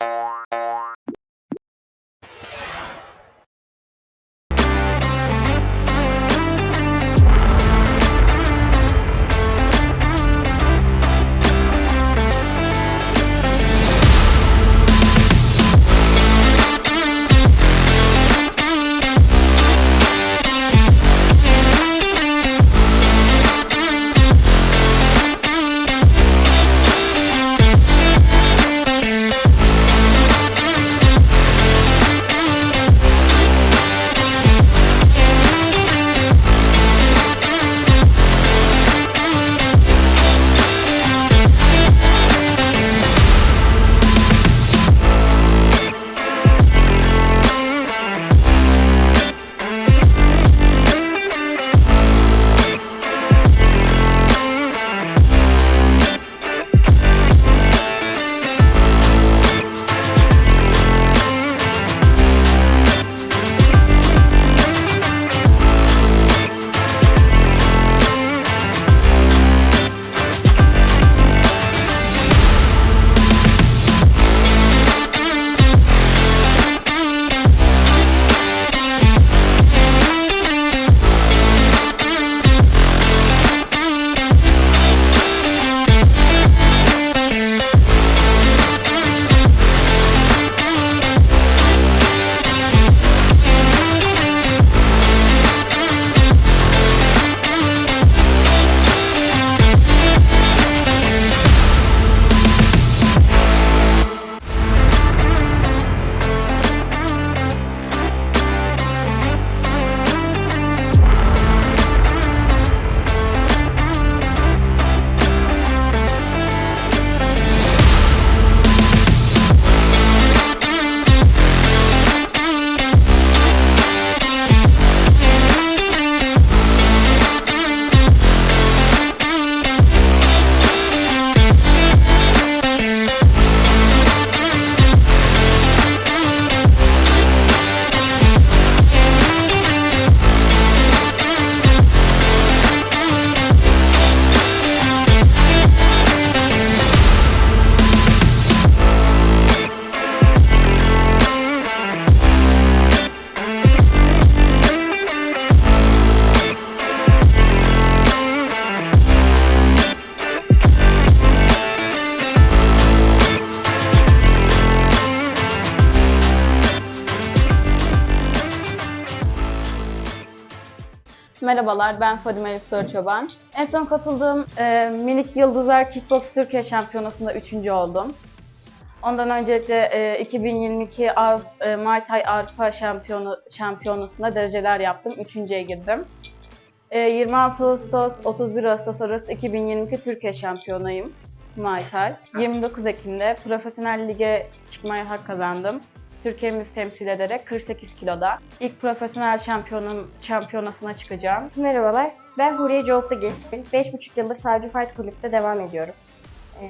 you Merhabalar, ben Fadime Yusuf Çoban. En son katıldığım e, Minik Yıldızlar Kickbox Türkiye Şampiyonası'nda üçüncü oldum. Ondan öncelikle e, 2022 Av, e, Muay Thai Avrupa Şampiyonu, Şampiyonası'nda dereceler yaptım. Üçüncüye girdim. E, 26 Ağustos, 31 Ağustos arası 2022 Türkiye Şampiyonayım Muay Thai. 29 Ekim'de profesyonel lige çıkmaya hak kazandım. Türkiye'mizi temsil ederek 48 kiloda. İlk profesyonel şampiyonun şampiyonasına çıkacağım. Merhabalar, ben Huriye Coltagil. 5,5 yıldır Savcı Fight Kulüp'te devam ediyorum. Ee,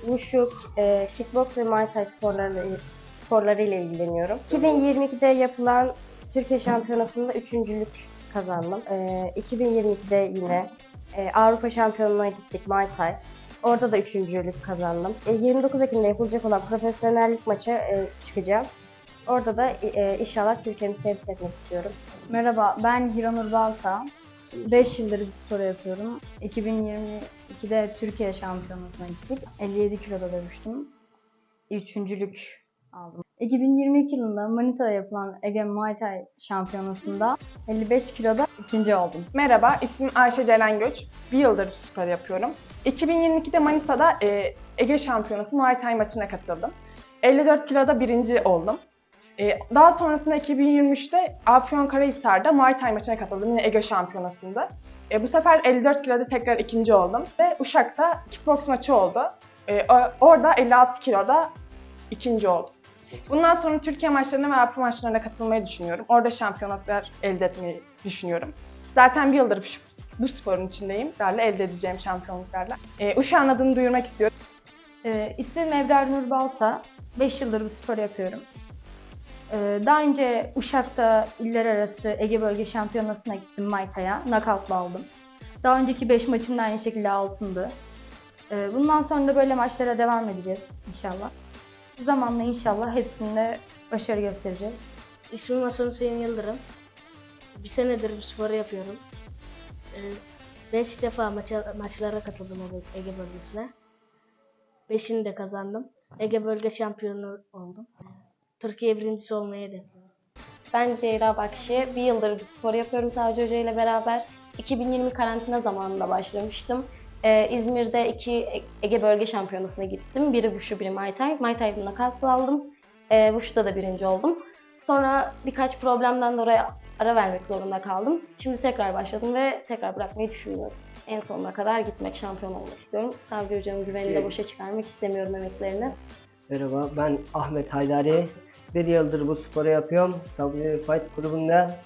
Wushu, e, kickbox ve Muay Thai sporlarıyla, sporlarıyla ilgileniyorum. 2022'de yapılan Türkiye Şampiyonası'nda üçüncülük kazandım. Ee, 2022'de yine e, Avrupa Şampiyonluğu'na gittik Muay Thai. Orada da üçüncülük kazandım. E, 29 Ekim'de yapılacak olan profesyonellik maça e, çıkacağım. Orada da e, inşallah Türkiye'mizi temsil etmek istiyorum. Merhaba, ben Hiranur Balta. 5 yıldır bu sporu yapıyorum. 2022'de Türkiye Şampiyonası'na gittik. 57 kiloda dövüştüm. Üçüncülük aldım. 2022 yılında Manisa'da yapılan Ege Muay Thai Şampiyonası'nda 55 kiloda ikinci oldum. Merhaba, ismim Ayşe Celen Göç. Bir yıldır spor yapıyorum. 2022'de Manisa'da e, Ege Şampiyonası Muay Thai maçına katıldım. 54 kiloda birinci oldum. E, daha sonrasında 2023'te Afyonkarahisar'da Muay Thai maçına katıldım yine Ege Şampiyonası'nda. E, bu sefer 54 kiloda tekrar ikinci oldum ve Uşak'ta kickbox maçı oldu. E, orada 56 kiloda ikinci oldum. Bundan sonra Türkiye maçlarına ve Avrupa maçlarına katılmayı düşünüyorum. Orada şampiyonluklar elde etmeyi düşünüyorum. Zaten bir yıldır bu, sporun içindeyim. Herhalde elde edeceğim şampiyonluklarla. E, Uşak'ın adını duyurmak istiyorum. Ee, ismim Ebrar Nur Balta. 5 yıldır bu sporu yapıyorum. Ee, daha önce Uşak'ta iller arası Ege Bölge Şampiyonası'na gittim Muay Thai'ya. Knockout'la aldım. Daha önceki 5 maçım da aynı şekilde altındı. Bundan sonra da böyle maçlara devam edeceğiz inşallah. Zamanla inşallah hepsinde başarı göstereceğiz. İsmim Hasan Hüseyin Yıldırım. Bir senedir bu sporu yapıyorum. Ee, beş defa maça, maçlara katıldım Ege bölgesine. Beşini de kazandım. Ege bölge şampiyonu oldum. Türkiye birincisi olmayı hedefliyorum. Ben Ceyda Bakşi. Bir yıldır bir spor yapıyorum Savcı Hoca ile beraber. 2020 karantina zamanında başlamıştım. Ee, İzmir'de iki Ege Bölge Şampiyonası'na gittim. Biri Wushu, biri Muay Thai. Muay Thai'de nakavt aldım. Ee, Wushu'da da birinci oldum. Sonra birkaç problemden dolayı ara vermek zorunda kaldım. Şimdi tekrar başladım ve tekrar bırakmayı düşünmüyorum. En sonuna kadar gitmek, şampiyon olmak istiyorum. Savcı Hoca'nın güvenini de boşa çıkarmak istemiyorum emeklerini. Merhaba, ben Ahmet Haydari. Bir yıldır bu sporu yapıyorum. Sabri Fight grubunda.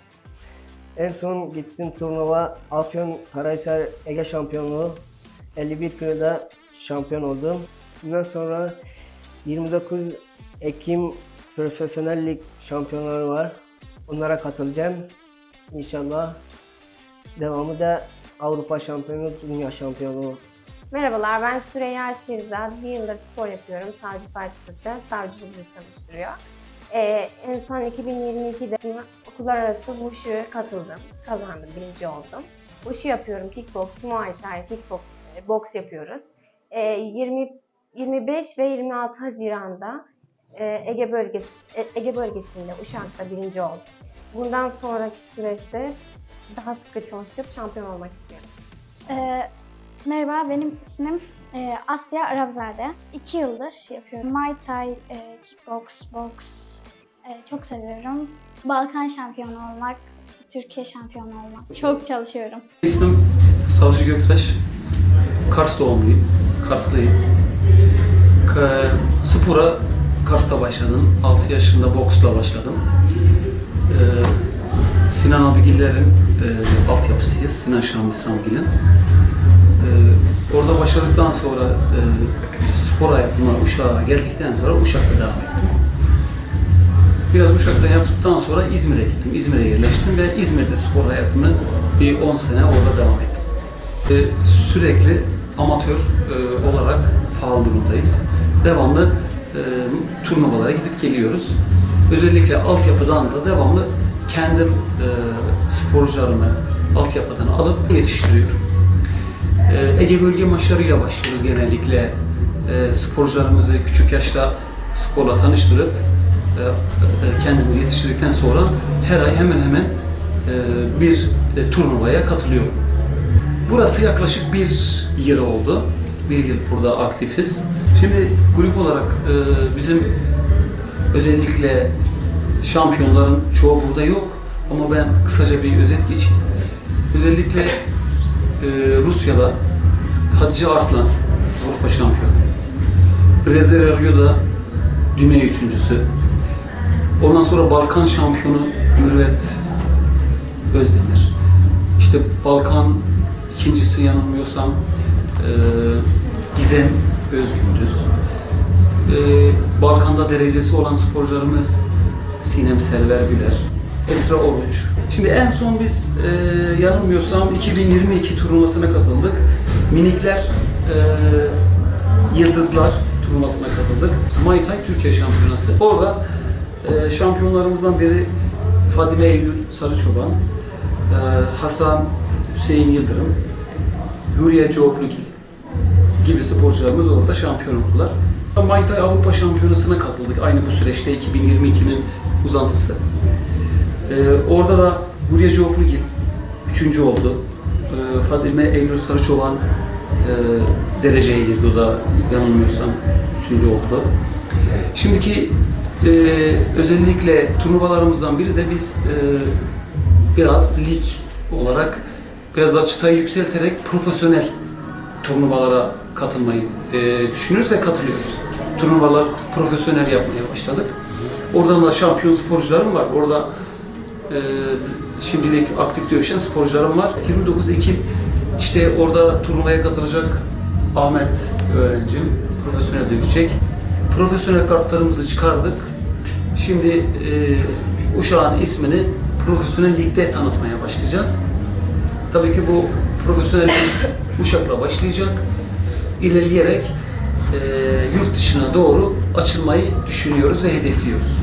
En son gittim turnuva Afyon Karahisar Ege Şampiyonluğu. 51 kiloda şampiyon oldum. Bundan sonra 29 Ekim Profesyonel Lig şampiyonları var. Onlara katılacağım. İnşallah devamı da Avrupa şampiyonu, dünya şampiyonu Merhabalar, ben Süreyya Şirzad. Bir yıldır spor yapıyorum. Savcı Partisi'de savcılığı çalıştırıyor. Ee, en son 2022'de okullar arası Wushu'ya katıldım. Kazandım, birinci oldum. Wushu yapıyorum, kickbox, muay thai, kickbox, boks yapıyoruz. Ee, 20, 25 ve 26 Haziran'da e, Ege bölgesi e, Ege bölgesinde Uşak'ta birinci oldum. Bundan sonraki süreçte daha sıkı çalışıp şampiyon olmak istiyorum. Ee, merhaba, benim ismim e, Asya Arapzade. İki yıldır yapıyorum. Muay Thai, e, kickbox, boks e, çok seviyorum. Balkan şampiyonu olmak, Türkiye şampiyonu olmak. Çok çalışıyorum. İsmim Savcı Göktaş. Kars doğumluyum. Karslıyım. Ka- spora Kars'ta başladım. 6 yaşında boksla başladım. Ee, Sinan abigillerin e, altyapısıyız. Sinan Şamil Samgil'in. Ee, orada başladıktan sonra e, spor hayatıma Uşak'a geldikten sonra Uşak'ta devam ettim. Biraz Uşak'ta yaptıktan sonra İzmir'e gittim. İzmir'e yerleştim ve İzmir'de spor hayatımı bir 10 sene orada devam ettim. Ee, sürekli amatör e, olarak faal durumdayız. Devamlı e, turnuvalara gidip geliyoruz. Özellikle altyapıdan da devamlı kendim e, sporcularımı altyapıdan alıp yetiştiriyorum. Ee, Ege bölge maçlarıyla başlıyoruz genellikle. Ee, sporcularımızı küçük yaşta sporla tanıştırıp e, e, kendimizi yetiştirdikten sonra her ay hemen hemen e, bir e, turnuvaya katılıyorum. Burası yaklaşık bir yıl oldu. Bir yıl burada aktifiz. Şimdi kulüp olarak e, bizim özellikle şampiyonların çoğu burada yok. Ama ben kısaca bir özet geçeyim. Özellikle e, Rusya'da Hatice Arslan Avrupa şampiyonu. Brezilya Rio'da dünya üçüncüsü. Ondan sonra Balkan şampiyonu Mürvet Özdemir. İşte Balkan ikincisi yanılmıyorsam e, Gizem Özgündüz. E, Balkan'da derecesi olan sporcularımız Sinem Selver Güler, Esra Oruç. Şimdi en son biz e, yanılmıyorsam 2022 turnuvasına katıldık. Minikler e, Yıldızlar turnuvasına katıldık. Muay Thai Türkiye Şampiyonası. Orada e, şampiyonlarımızdan biri Fadime Eylül Sarıçoban, e, Hasan Hüseyin Yıldırım, Hürriye Çoğuplugil gibi sporcularımız orada şampiyon oldular. Muay Thai Avrupa Şampiyonası'na katıldık aynı bu süreçte 2022'nin uzantısı. Ee, orada da Hürriye Çoğuplugil üçüncü oldu. Ee, Fadime Eylül Sarıçoban e, dereceye girdi o da yanılmıyorsam üçüncü oldu. Şimdiki e, özellikle turnuvalarımızdan biri de biz e, biraz lig olarak biraz da çıtayı yükselterek profesyonel turnuvalara katılmayı e, düşünüyoruz ve katılıyoruz. Turnuvalar profesyonel yapmaya başladık. Oradan da şampiyon sporcularım var. Orada e, şimdilik aktif dövüşen sporcularım var. 29 Ekim işte orada turnuvaya katılacak Ahmet öğrencim profesyonel dövüşecek. Profesyonel kartlarımızı çıkardık. Şimdi e, Uşak'ın ismini profesyonel ligde tanıtmaya başlayacağız. Tabii ki bu profesyonel lig Uşak'la başlayacak. İlerleyerek e, yurt dışına doğru açılmayı düşünüyoruz ve hedefliyoruz.